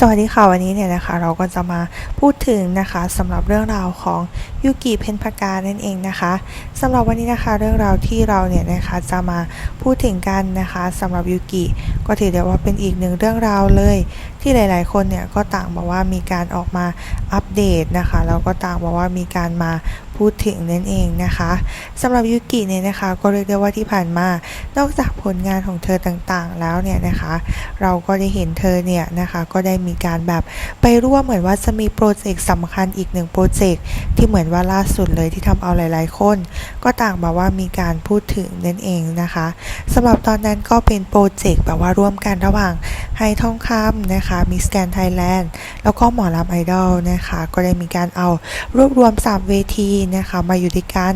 สวัสดีค่ะวันนี้เนี่ยนะคะ เราก็จะมาพูดถึงนะคะสำหรับเรื่องราวของยูกิเพนพากานั่นเองนะคะสำหรับวันนี้นะคะเรื่องราวที่เราเนี่ยนะคะจะมาพูดถึงกันนะคะสำหรับยูกิก็ถือได้ว่าเป็นอีกหนึ่งเรื่องราวเลย ที่หลาย ๆ คนเนี่ยก็ต่างบอกว่ามีการออกมาอัปเดตนะคะแล้วก็ต่างบอกว่ามีการมาพูดถึงนั่นเองนะคะสำหรับยูกิเนี่ยนะคะก็เรียกได้ว่าที่ผ่านมานอกจากผลงานของเธอต่างๆ แล้วเนี่ยนะคะ เราก็ได้เห็นเธอเนี่ยนะคะก็ได้มีการแบบไปร่วมเหมือนว่าจะมีโปรเจกต์สำคัญอีกหนึ่งโปรเจกต์ที่เหมือนว่าล่าสุดเลยที่ทำเอาหลาย ๆ คน ก็ต่างบอกว่ามีการพูดถึงนั่นเองนะคะสำหรับตอนนั้นก็เป็นโปรเจกต์แบบว่าร่วมกันระหว่างไฮทองคำนะคะมิสแกนไทยแลนด์แล้วก็หมอลำไอดอลนะคะ ก็ได้มีการเอารวบรวม3เวทีนะคะมาอยู่ด้วยกัน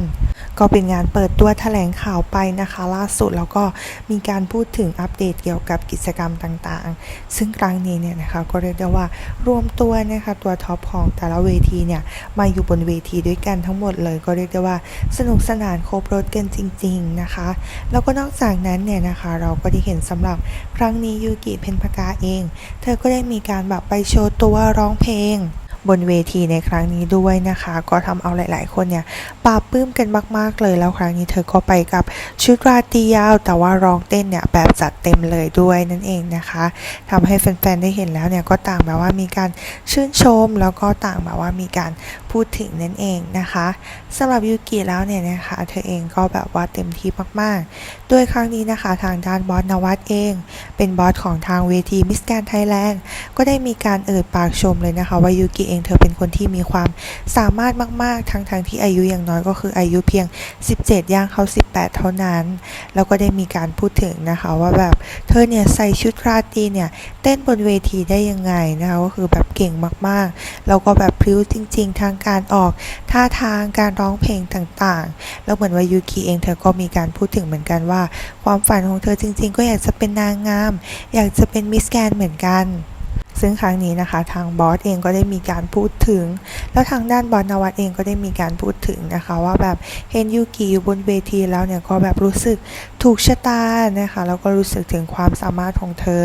ก็เป็นงานเปิดตัวแถลงข่าวไปนะคะ ล่าสุดแล้วก็มีการพูดถึงอัปเดตเกี่ยวกับกิจกรรมต่างๆ ซึ่งครั้งนี้เนี่ยนะคะก็เรียกได้ว่ารวมตัวนะคะตัวท็อปของแต่ละเวทีเนี่ยมาอยู่บนเวทีด้วยกันทั้งหมดเลย ก็เรียกได้ว่าสนุกสนานครบรถกันจริง ๆนะคะ แล้วก็นอกจากนั้นเนี่ยนะคะเราก็ได้เห็นสำหรับครั้งนี้ยูกิเพนพากาเอง เธอก็ได้มีการแบบไปโชว์ตัวร้องเพลง บนเวทีในครั้งนี้ด้วยนะคะ ก็ทำเอาหลาย ๆ คนเนี่ยปลาบปื้มกันมาก ๆ เลยแล้วครั้งนี้เธอก็ไปกับชุดราตรียาว แต่ว่าร้องเต้นเนี่ยแบบจัดเต็มเลยด้วยนั่นเองนะคะทำให้แฟน ๆ ได้เห็นแล้วเนี่ยก็ต่างแบบว่ามีการชื่นชมแล้วก็ต่างแบบว่ามีการพูดถึงนั่นเองนะคะสำหรับยูกิแล้วเนี่ยนะคะเธอเองก็แบบว่าเต็มที่มากๆ โดยครั้งนี้นะคะทางด้านบอสนวัตเอง เป็นบอสของทางเวทีมิสแกนไทยแลนด์ก็ได้มีการเอ่ยปากชมเลยนะคะ ว่ายูกิเองเธอเป็นคนที่มีความสามารถมากๆ ทั้งทงที่อายุยังน้อยก็คืออายุเพียง 17 ย่างเข้า18 เท่านั้น แล้วก็ได้มีการพูดถึงนะคะว่าแบบเธอเนี่ยใส่ชุดราตรีเนี่ยเต้นบนเวทีได้ยังไงนะคะก็คือแบบเก่งมากๆ แล้วก็แบบพริ้วจริง ๆ ทางการออกท่าทางการร้องเพลงต่างๆ แล้วเหมือนว่ายูกิเองเธอก็มีการพูดถึงเหมือนกันว่า ความฝันของเธอจริง ๆ ก็อยากจะเป็นนางงาม อยากจะเป็นมิสแกนเหมือนกัน ซึ่งครั้งนี้นะคะทางบอสเองก็ได้มีการพูดถึง แล้วทางด้านบอสนวัตเองก็ได้มีการพูดถึงนะคะ ว่าแบบเห็นยูกิอยู่บนเวทีแล้วเนี่ยก็แบบรู้สึกถูกชะตานะคะแล้วก็รู้สึกถึงความสามารถของเธอ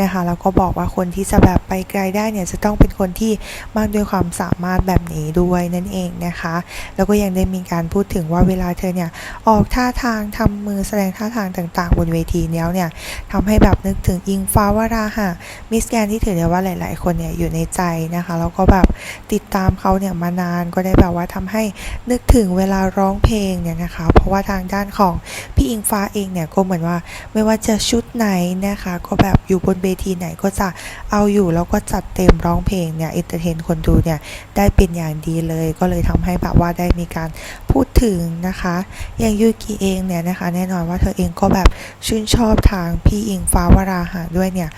นะคะแล้วก็บอกว่าคนที่จะแบบไปไกลได้เนี่ยจะต้องเป็นคนที่มากด้วยความสามารถแบบนี้ด้วยนั่นเองนะคะ แล้วก็ยังได้มีการพูดถึงว่าเวลาเธอเนี่ยออกท่าทางทำมือแสดงท่าทางต่าง ๆ บนเวทีแล้วเนี่ยทำให้แบบนึกถึงอิงฟ้าวราหะมิสแกนที่ถือได้ว่าหลาย ๆ คนเนี่ยอยู่ในใจนะคะแล้วก็แบบติดตามเขาเนี่ยมานานก็ได้แบบว่าทำให้นึกถึงเวลาร้องเพลงเนี่ยนะคะเพราะว่าทางด้านของพี่อิงฟ้าเองเนี่ยก็เหมือนว่าไม่ว่าจะชุดไหนนะคะก็แบบอยู่บนเวทีไหนก็จะเอาอยู่แล้วก็จัดเต็มร้องเพลงเนี่ยเอนเตอร์เทนคนดูเนี่ยได้เป็นอย่างดีเลยก็เลยทำให้แบบว่าได้มีการพูดถึงนะคะ อย่างยูกิเองเนี่ยนะคะ แน่นอนว่าเธอเองก็แบบชื่นชอบทางพี่อิงฟ้าวราหะด้วยเนี่ย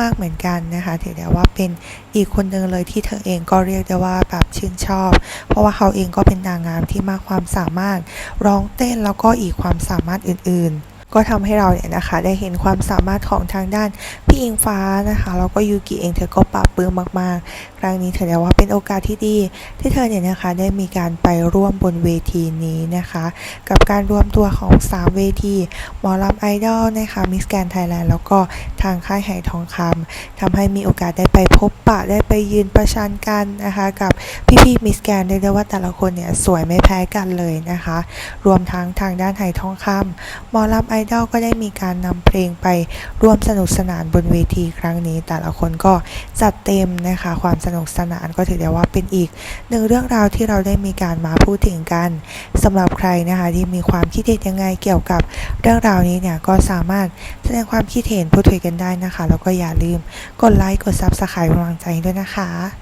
มาก ๆเหมือนกันนะคะถือได้ว่าเป็นอีกคนหนึ่งเลยที่เธอเองก็เรียกได้ว่าแบบชื่นชอบ เพราะว่าเขาเองก็เป็นนางงามที่มากความสามารถร้องเต้นแล้วก็อีกความสามารถอื่นๆ ก็ทำให้เราเนี่ยนะคะ ได้เห็นความสามารถของทางด้านพี่อิงฟ้านะคะแล้วก็ยูกิเองเธอก็ปรับปื้มมากๆ ครั้งนี้เธอเรียกว่าเป็นโอกาสที่ดี ที่เธอเนี่ยนะคะได้มีการไปร่วมบนเวทีนี้นะคะ กับการรวมตัวของ 3 เวทีหมอลำไอดอลนะคะมิสแกนไทยแลนด์แล้วก็ทางค่ายไหทองคำทำให้มีโอกาสได้ไปพบปะได้ไปยืนประชันกันนะคะกับพี่ๆมิสแกนเรียกได้ว่าแต่ละคนเนี่ยสวยไม่แพ้กันเลยนะคะ รวมทั้งทางด้านไหทองคำหมอลำไอดอลก็ได้มีการนำเพลงไปร่วมสนุกสนานบนเวทีครั้งนี้ แต่ละคนก็จัดเต็มนะคะ ความสนุกสนานก็ถือได้ว่าเป็นอีกหนึ่งเรื่องราวที่เราได้มีการมาพูดถึงกันสำหรับใครนะคะที่มีความคิดเห็นยังไงเกี่ยวกับเรื่องราวนี้เนี่ยก็สามารถแสดงความคิดเห็นพูดคุยกันได้นะคะ แล้วก็อย่าลืมกดไลค์กดซับสไครป์กำลังใจด้วยนะคะ